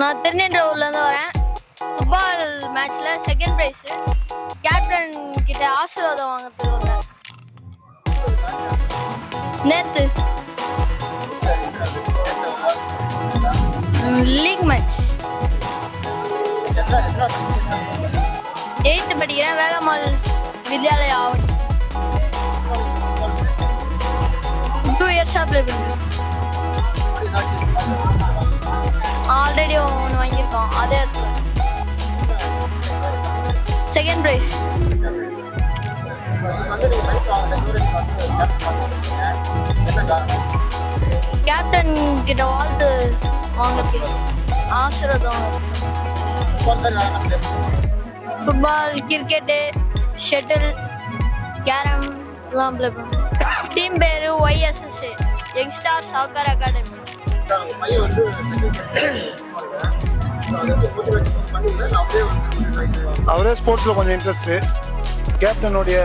நான் திருநெல்வேலியிலேருந்து வரேன். ஃபுட்பால் மேட்ச்சில் செகண்ட் ப்ரைஸு கேப்டன் கிட்ட ஆசீர்வாதம் வாங்கிறதுக்கு வந்தேன் நேற்று லீக் மேட்ச் எயித்து படிக்கிறேன் வேளாமால் வித்யாலயா ஆவடி டூ இயர்ஸாக ப்ளே பண்ணுறேன் ஆல்ரெடி ஒன்று வாங்கியிருக்கோம். அதே செகண்ட் ப்ரைஸ் கேப்டன் கிட்ட வாழ்த்து வாங்கிறதுக்கு ஆசிரதம் ஃபுட்பால் கிரிக்கெட்டு ஷட்டில் கேரம் எல்லாம் ப்ளே பண்ணுவோம் டீம் பேர் ஒய்எஸ்எஸ் யங்ஸ்டார் சாக்கர் அகாடமி அவரே ஸ்போர்ட்ஸில் கொஞ்சம் இன்ட்ரெஸ்ட்டு கேப்டனுடைய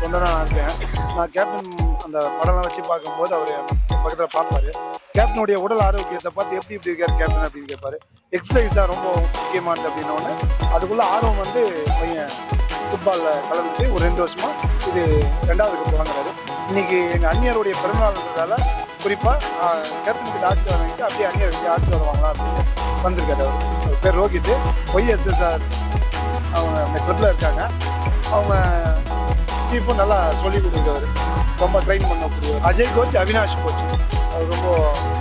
தொண்டனாக நான் இருக்கேன். நான் கேப்டன் அந்த படம்லாம் வச்சு பார்க்கும்போது அவர் பக்கத்தில் பார்ப்பார். கேப்டனுடைய உடல் ஆரோக்கியத்தை பார்த்து எப்படி இப்படி இருக்கார் கேப்டன் அப்படின்னு கேட்பார். எக்ஸசைஸ் தான் ரொம்ப முக்கியமானது அப்படின்னோடனே அதுக்குள்ளே ஆர்வம் வந்து பையன் ஃபுட்பாலில் கலந்துட்டு ஒரு ரெண்டு வருஷமாக இது ரெண்டாவது கப் இன்றைக்கி எங்கள் அந்நியருடைய பிறந்தநாள்ன்றதால குறிப்பாக கேப்டன் ஆசீர்வாதம் வாங்கிட்டு அப்படியே அணியை வச்சு ஆசீர்வாதம் வாங்கலாம் அப்படின்னு வந்திருக்காரு அவர். பேர் ரோஹித். ஒய்எஸ்எஸ்ஆர் அவங்க அந்த கிளப்பில் இருக்காங்க. அவங்க சீஃபும் நல்லா சொல்லி கொடுக்குறவர் ரொம்ப ட்ரெயின் பண்ணக்கூடியவர் அஜய் கோச் அவினாஷ் கோச் அவர் ரொம்ப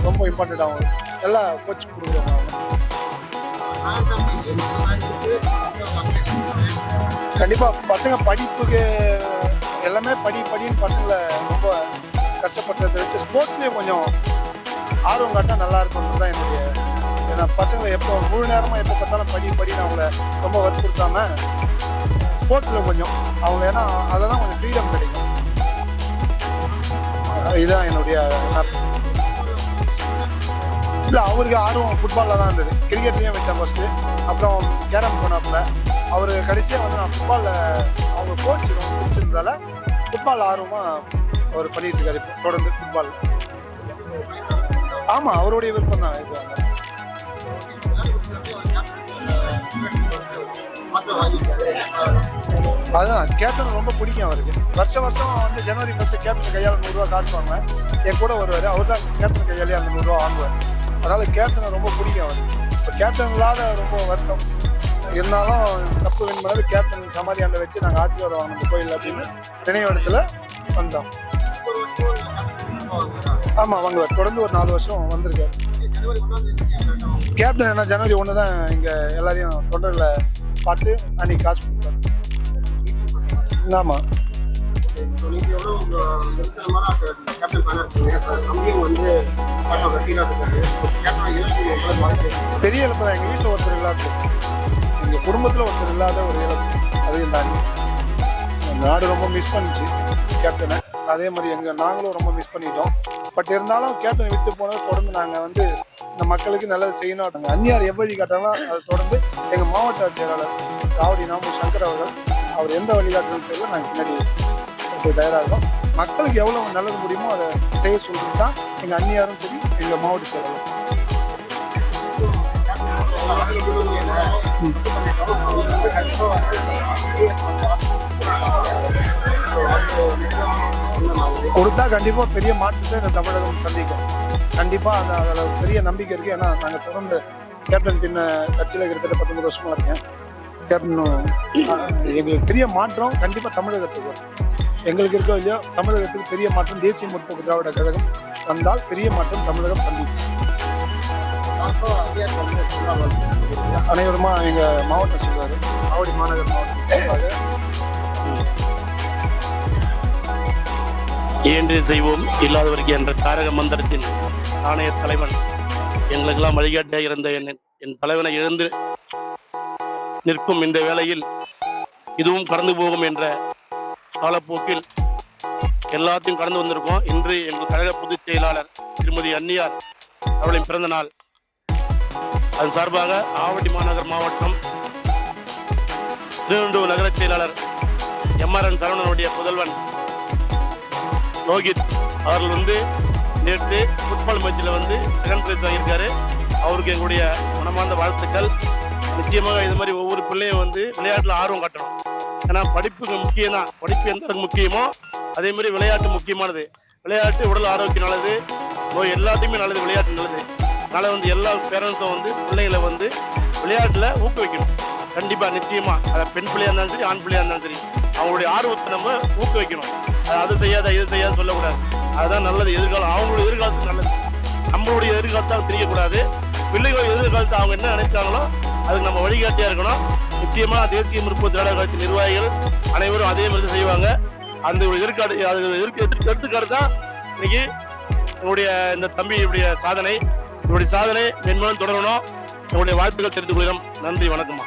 ரொம்ப இம்பார்ட்டண்ட் அவங்க நல்லா கோச் கொடுக்குறவங்க கண்டிப்பாக பசங்க படிப்புக்கு எல்லாமே படி படின்னு பசங்களை ரொம்ப கஷ்டப்படுறது ஸ்போர்ட்ஸ்லேயும் கொஞ்சம் ஆர்வம் காட்டால் நல்லா இருக்கும்னு தான் என்னுடைய ஏன்னா பசங்களை எப்போ முழு நேரமாக எப்போ பார்த்தாலும் படி படி நான் அவங்கள ரொம்ப வற்புறுத்தாம ஸ்போர்ட்ஸில் கொஞ்சம் அவங்க ஏன்னா அதில் தான் கொஞ்சம் ஃப்ரீடம் கிடைக்கும். இதுதான் என்னுடைய இல்லை அவருக்கு ஆர்வம் ஃபுட்பாலில் தான் இருந்தது. கிரிக்கெட்லேயும் வச்சேன் ஃபஸ்ட்டு அப்புறம் கேரம் போனாப்புல. அவர் கடைசியாக வந்து நான் ஃபுட்பாலில் அவங்க கோச் ரொம்ப பிடிச்சிருந்தால ஃபுட்பால் ஆர்வமாக அவர் பண்ணிட்டு இருக்காரு தொடர்ந்து ஃபுட்பால் ஆமாம் அவருடைய விருப்பம் தான் இது. அதுதான் கேப்டன் ரொம்ப பிடிக்கும் அவருக்கு. வருஷம் வருஷம் வந்து ஜனவரி ஃபர்ஸ்ட் கேப்டன் கையால் நூறுரூவா காசு வாங்குவேன். என் கூட வருவார் அவர் தான் கேப்டன் கையாலே அந்த நூறுரூவா வாங்குவார். அதனால கேப்டனை ரொம்ப பிடிக்கும் அவருக்கு இப்போ கேப்டன் இல்லாத ரொம்ப வருத்தம். இருந்தாலும் கப்பு வின் பண்ணது கேப்டன் சமாதியாண்ட வச்சு நாங்கள் ஆசீர்வாதம் வாங்கணும் கோயில் அப்படின்னு நினைவிடத்தில் வந்தோம். ஆமாம் வாங்குவார் தொடர்ந்து ஒரு நாலு வருஷம் வந்திருக்காரு. கேப்டன் என்ன ஜனவரி ஒன்று தான் இங்கே எல்லாரையும் தொண்டர்களை பார்த்து அன்னைக்கு காசு கொடுத்தாரு. ஆமாம் பெரிய இழப்பு தான். எங்கள் வீட்டில் ஒருத்தர் இல்லாத எங்கள் குடும்பத்தில் ஒருத்தர் இல்லாத ஒரு இழப்பு. அதையும் தாண்டி இந்த நாடு ரொம்ப மிஸ் பண்ணுச்சு கேப்டனை. அதே மாதிரி எங்கள் நாங்களும் ரொம்ப மிஸ் பண்ணிட்டோம். பட் இருந்தாலும் கேப்டன் விட்டு போனது தொடர்ந்து நாங்கள் வந்து இந்த மக்களுக்கு நல்லது செய்யணும் அந்நியார் எவ்வழி காட்டாலும் அதை தொடர்ந்து எங்கள் மாவட்ட செயலாளர் ராவடி நாமு சங்கர் அவர்கள் அவர் எந்த வழிகாட்டுதல் தெரியல நாங்கள் பின்னாடி தயாராக இருக்கோம். மக்களுக்கு எவ்வளோ நல்லது முடியுமோ அதை செய்ய சொல்லிட்டு தான் எங்கள் அந்நியாரும் சரி எங்கள் மாவட்ட செயலாளர் கொடுத்தா கண்டிப்பாக பெரிய மாற்றத்தை இந்த தமிழகம் சந்திக்கும். கண்டிப்பாக அந்த அதில் பெரிய நம்பிக்கை இருக்குது ஏன்னா நாங்கள் தொடர்ந்து கேப்டன் பின்ன கட்சியில் கிட்டத்தட்ட பத்தொன்பது வருஷமாக இருக்கேன். கேப்டன் எங்களுக்கு பெரிய மாற்றம் கண்டிப்பாக தமிழகத்துக்கு வரும். எங்களுக்கு இருக்கோ இல்லையோ தமிழகத்துக்கு பெரிய மாற்றம் தேசிய முற்போக்கு திராவிட கழகம் வந்தால் பெரிய மாற்றம் தமிழகம் சந்திக்கும். அனைவருமா எங்கள் மாவட்டம் சொல்வார் மாவட்ட மாநகர் மாவட்டம் சொல்வார் இயன்று செய்வோம். இல்லாதவருக்கு என்ற தாரக மந்திரத்தின் ஆணைய தலைவன் எங்களுக்கெல்லாம் வழிகாட்டியாக இருந்த என் என் தலைவனை எழுந்து நிற்கும் இந்த வேளையில் இதுவும் கடந்து போகும் என்ற காலப்போக்கில் எல்லாத்தையும் கடந்து வந்திருக்கோம். இன்று எங்கள் கழக பொதுச் செயலாளர் திருமதி அன்னியார் அவளின் பிறந்த நாள். அதன் சார்பாக ஆவடி மாநகர் மாவட்டம் திருவள்ளூர் நகர செயலாளர் எம்ஆர்என் சரவணனுடைய புதல்வன் ரோஹித் அவர்கள் வந்து நேற்று ஃபுட்பால் மேட்சில் வந்து செகண்ட் ப்ரைஸ் வாங்கியிருக்காரு. அவருக்கு எங்களுடைய மனமார்ந்த வாழ்த்துக்கள். நிச்சயமாக இது மாதிரி ஒவ்வொரு பிள்ளையும் வந்து விளையாட்டில் ஆர்வம் காட்டணும். ஏன்னா படிப்புக்கு முக்கியம் தான் படிப்பு எந்த அளவுக்கு முக்கியமோ அதே மாதிரி விளையாட்டு முக்கியமானது. விளையாட்டு உடல் ஆரோக்கியம் நல்லது. நோய் எல்லாத்தையுமே நல்லது. விளையாட்டு நல்லது. அதனால் வந்து எல்லா பேரண்ட்ஸும் வந்து பிள்ளைகளை வந்து விளையாட்டில் ஊக்குவிக்கணும். கண்டிப்பாக நிச்சயமாக அதை பெண் பிள்ளையாக இருந்தாலும் சரி ஆண் பிள்ளையாக இருந்தாலும் சரி அவங்களுடைய ஆர்வத்தை நம்ம ஊக்குவிக்கணும். அது செய்யாத இது செய்யாத சொல்லக்கூடாது. அதுதான் நல்லது. எதிர்காலம் அவங்களுடைய எதிர்காலத்துக்கு நல்லது. நம்மளுடைய எதிர்காலத்தால் தெரியக்கூடாது பிள்ளைகள் எதிர்காலத்தை அவங்க என்ன நினைச்சாங்களோ அதுக்கு நம்ம வழிகாட்டியா இருக்கணும். நிச்சயமா தேசிய முற்போக்கு திராவிட கழகத்தின் நிர்வாகிகள் அனைவரும் அதே மாதிரி தான் செய்வாங்க. அந்த ஒரு எதிர்காடு அது எதிர்க்கு எதிர்க்கு தான் இன்னைக்கு என்னுடைய இந்த தம்பியுடைய சாதனை. இவருடைய சாதனை மென்மேலும் தொடரணும். என்னுடைய வாழ்த்துக்கள் தெரிந்து கொள்கிறோம். நன்றி வணக்கம்மா.